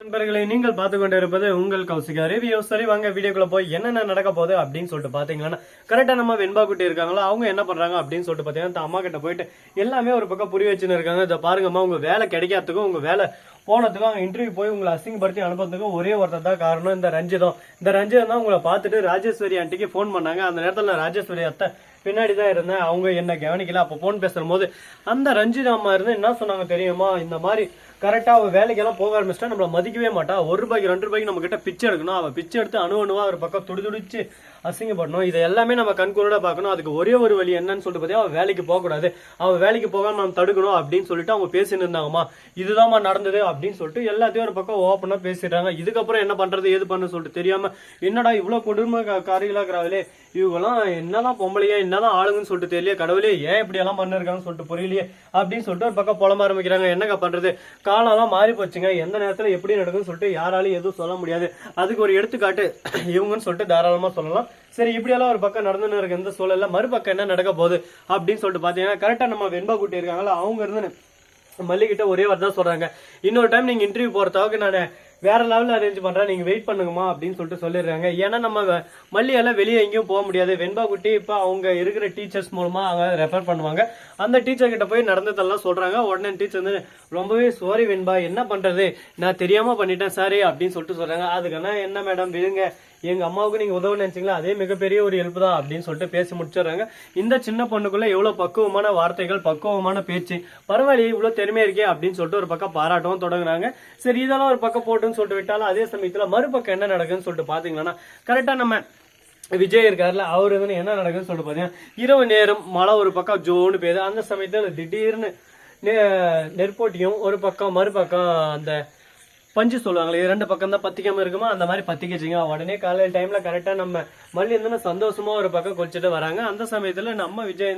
நண்பர்களை நீங்கள் பார்த்து கொண்டிருப்பது உங்கள் கௌசிகா ரிவ்யூ சரி வாங்க வீடியோக்குள்ள போய் என்னென்ன நடக்க போகுது அப்படின்னு சொல்லிட்டு பாத்தீங்கன்னா கரெக்டா நம்ம வெண்பா குட்டி இருக்காங்களா அவங்க என்ன பண்றாங்க அப்படின்னு சொல்லிட்டு பாத்தீங்கன்னா அம்மா கிட்ட போயிட்டு எல்லாமே ஒரு பக்கம் புரிய வச்சுன்னு இருக்காங்க. இதை பாருங்கம்மா உங்க வேலை கிடைக்காததுக்கும் உங்க வேலை போனதுக்கும் அவங்க இன்டர்வியூ போய் உங்களை அசிங்கப்படுத்தி அனுப்புறதுக்கும் ஒரே ஒருத்தர் தான் காரணம். இந்த ரஞ்சிதம். இந்த ரஞ்சிதம் தான் உங்களை பார்த்துட்டு ராஜேஸ்வரி ஆண்டிக்கு ஃபோன் பண்ணாங்க. அந்த நேரத்தில் நான் ராஜேஸ்வரி அத்தை பின்னாடி தான் இருந்தேன். அவங்க என்ன கவனிக்கல. அப்போ ஃபோன் பேசும்போது போது அந்த ரஞ்சிதா அம்மா இருந்து என்ன சொன்னாங்க தெரியுமா? இந்த மாதிரி கரெக்டாக அவள் வேலைக்கெல்லாம் போக ஆரம்பிச்சிட்டா நம்மளை மதிக்கவே மாட்டா. ஒரு ரூபாய்க்கு ரெண்டு ரூபாய்க்கு நம்ம கிட்ட பிச்சை எடுக்கணும். அவள் பிச்சை எடுத்து அணு அணுவா ஒரு பக்கம் துடி துடிச்சு அசிங்கப்படணும். இதை எல்லாமே நம்ம கண்கூரோட பார்க்கணும். அதுக்கு ஒரே ஒரு வழி என்னன்னு சொல்லிட்டு பார்த்தீங்கன்னா அவ வேலைக்கு போகக்கூடாது. அவள் வேலைக்கு போகாம நம்ம தடுக்கணும் அப்படின்னு சொல்லிட்டு அவங்க பேசிட்டு இருந்தாங்கம்மா. இதுதாம்மா நடந்தது அப்படின்னு சொல்லிட்டு எல்லாத்தையும் ஒரு பக்கம் ஓப்பனாக பேசிடுறாங்க. இதுக்கப்புறம் என்ன பண்ணுறது ஏது பண்ண சொல்லிட்டு தெரியாம என்னடா இவ்வளோ கொடுமை காரியலாக்குறாங்களே? இவங்கெல்லாம் என்னதான் பொம்பளையா என்னதான் ஆளுங்கன்னு சொல்லிட்டு தெரியல கடவுளே ஏன் இப்படி எல்லாம் பண்ணிருக்காங்கன்னு சொல்லிட்டு புரியலையே? அப்படின்னு சொல்லிட்டு ஒரு பக்கம் புலம்ப ஆரம்பிக்கிறாங்க. என்னங்க பண்றது? காலம்லாம் மாறி போச்சுங்க. எந்த நேரத்தில் எப்படி நடக்கும்னு சொல்லிட்டு யாராலையும் எதுவும் சொல்ல முடியாது. அதுக்கு ஒரு எடுத்துக்காட்டு இவங்கன்னு சொல்லிட்டு தாராளமாக சொல்லலாம். சரி இப்படியெல்லாம் ஒரு பக்கம் நடந்துன்னு இருக்க இந்த சூழல்ல மறுபக்கம் என்ன நடக்க போகுது அப்படின்னு சொல்லிட்டு பாத்தீங்கன்னா கரெக்டா நம்ம வெண்பா கூட்டி இருக்காங்களா அவங்க இருந்து மல்லிகிட்ட ஒரே வார்த்தை தான் சொல்றாங்க. இன்னொரு டைம் நீங்க இன்டர்வியூ போறதுக்கு நான் வேற லெவலில் அரேஞ்ச் பண்ணுறேன் நீங்க வெயிட் பண்ணுங்கம்மா அப்படின்னு சொல்லிட்டு சொல்லிடுறாங்க. ஏன்னா நம்ம மல்லியெல்லாம் வெளியே எங்கேயும் போக முடியாது. வெண்பா குட்டி இப்போ அவங்க இருக்கிற டீச்சர்ஸ் மூலமா அவங்க ரெஃபர் பண்ணுவாங்க. அந்த டீச்சர் கிட்ட போய் நடந்ததெல்லாம் சொல்றாங்க. உடனே டீச்சர் வந்து ரொம்பவே சாரி வெண்பா என்ன பண்றது? நான் தெரியாம பண்ணிட்டேன் சாரி அப்படின்னு சொல்லிட்டு சொல்றாங்க. அதுக்கான என்ன மேடம் விடுங்க. எங்க அம்மாவுக்கு நீங்க உதவ நினைச்சீங்களா? அதே மிகப்பெரிய ஒரு ஹெல்ப் தான் அப்படின்னு சொல்லிட்டு பேசி முடிச்சிடுறாங்க. இந்த சின்ன பொண்ணுக்குள்ள எவ்வளவு பக்குவமான வார்த்தைகள் பக்குவமான பேச்சு. பரவாயில்லையே இவ்வளவு திறமையா இருக்கே அப்படின்னு சொல்லிட்டு ஒரு பக்கம் பாராட்டவும் தொடங்குறாங்க. சரி இதெல்லாம் ஒரு பக்கம் போட்டு நடக்குன்னு சொல்லிட்டு விட்டாலும் அதே சமயத்துல மறுபக்கம் என்ன நடக்குதுன்னு சொல்லிட்டு பார்த்தீங்கன்னா கரெக்டா நம்ம விஜய் இருக்காருல்ல அவர் வந்து என்ன நடக்குதுன்னு சொல்லிட்டு பாத்தீங்கன்னா இரவு நேரம் மழை ஒரு பக்கம் ஜோன்னு பெய்யுது. அந்த சமயத்துல திடீர்னு நெ- நெற்போட்டியும் ஒரு பக்கம் மறுபக்கம் அந்த பஞ்சு சொல்லுவாங்களே இரண்டு ரெண்டு பக்கம் தான் பத்திக்காம இருக்குமா? அந்த மாதிரி பத்திக்கிச்சிங்க. உடனே காலையில் டைம்ல கரெக்டா நம்ம மல்லி வந்து சந்தோஷமா ஒரு பக்கம் குளிச்சுட்டு வராங்க. அந்த சமயத்துல நம்ம விஜய்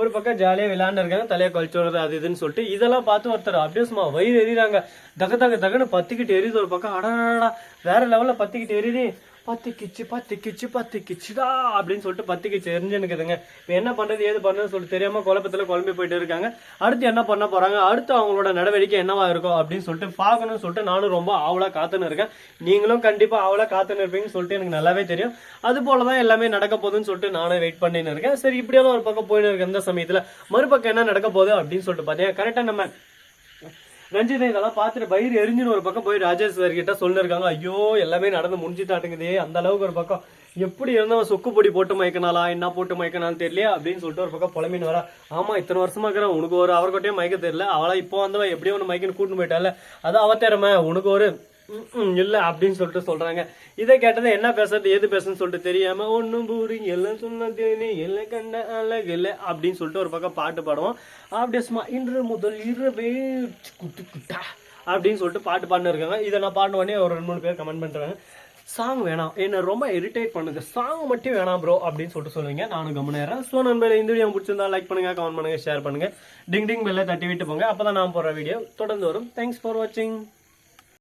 ஒரு பக்கம் ஜாலியா விளையாண்டு இருக்காங்க தலையை கழிச்சு வர்றது அது இதுன்னு சொல்லிட்டு இதெல்லாம் பார்த்து ஒருத்தர் அப்படியே சும்மா வயிறு எறிறாங்க தக தக தகன்னு பத்திக்கிட்டு எரியுது ஒரு பக்கம். அடடா வேற லெவல்ல பத்திக்கிட்டு எரியுது. பத்திக்கிச்சு பத்திக்கிச்சு பத்திக்கிச்சுடா அப்படின்னு சொல்லிட்டு பத்திக்கிச்சு எரிஞ்சுனுக்குதுங்க இப்போ என்ன பண்ணுறது ஏது பண்ணுறதுன்னு சொல்லிட்டு தெரியாம குழப்பத்தில் குழம்பி போயிட்டு இருக்காங்க. அடுத்து என்ன பண்ண போறாங்க? அடுத்து அவங்களோட நடவடிக்கை என்னவா இருக்கும் அப்படின்னு சொல்லிட்டு பார்க்கணும்னு சொல்லிட்டு நானும் ரொம்ப ஆவலா காத்துன்னு இருக்கேன். நீங்களும் கண்டிப்பா ஆவலா காத்துன்னு இருப்பீங்கன்னு சொல்லிட்டு எனக்கு நல்லாவே தெரியும். அது போலதான் எல்லாமே நடக்க போகுதுன்னு சொல்லிட்டு நானும் வெயிட் பண்ணின்னு இருக்கேன். சரி இப்படியெல்லாம் ஒரு பக்கம் போயின்னு இருக்கேன் இந்த சமயத்துல. மறுபக்கம் என்ன நடக்க போகுது அப்படின்னு சொல்லிட்டு பார்த்தீங்கன்னா கரெக்டா நம்ம ரஞ்சித் இதெல்லாம் பார்த்துட்டு பயிர் எரிஞ்சுன்னு ஒரு பக்கம் போய் ராஜேஸ்வர் கிட்ட சொல்லிருக்காங்க. ஐயோ எல்லாமே நடந்து முடிஞ்சுட்டாட்டுங்குதே. அந்த அளவுக்கு ஒரு பக்கம். எப்படி இருந்தவன் சொக்கு பொடி போட்டு மயக்கினாலா என்ன போட்டு மயக்கினாலும் தெரியல அப்படின்னு சொல்லிட்டு ஒரு பக்கம் புலமின்னு வரா ஆமா இத்தனை வருஷமா இருக்கிறான். உனக்கு ஒரு அவர்கிட்டயும் மயக்க தெரியல. அவளா இப்போ வந்தவன் எப்படியோ ஒன்று மயக்கின்னு கூட்டின்னு போயிட்டால. அது அவ திறமை. உனக்கு ஒரு இல்லை இல்ல அப்படின்னு சொல்லிட்டு சொல்றாங்க. இதை கேட்டது என்ன பேசுறது எது பேசுன்னு சொல்லிட்டு தெரியாம ஒண்ணும் பூரி எல்லாம் சொன்னது நீ எல்லாம் கண்ட அழகு இல்லை அப்படின்னு சொல்லிட்டு ஒரு பக்கம் பாட்டு பாடுவோம். அப்படியே சும்மா இன்று முதல் இரவே குட்டு குட்டா அப்படின்னு சொல்லிட்டு பாட்டு பாடினிருக்காங்க இதை நான் பாடின உடனே ஒரு ரெண்டு மூணு பேர் கமெண்ட் பண்ணுறேன் சாங் வேணாம். என்னை ரொம்ப இரிட்டேட் பண்ணுது. சாங் மட்டும் வேணாம் ப்ரோ அப்படின்னு சொல்லிட்டு சொல்லுவீங்க. நானும் கம்முனேறேன் ஸோ நண்பர்களே இந்த வீடியோ பிடிச்சிருந்தா லைக் பண்ணுங்கள் கமெண்ட் பண்ணுங்கள் ஷேர் பண்ணுங்கள் டிங் டிங் பெல்லை தட்டி விட்டு போங்க. அப்போ தான் நான் போடுற வீடியோ தொடர்ந்து வரும். தேங்க்ஸ் ஃபார் வாட்சிங்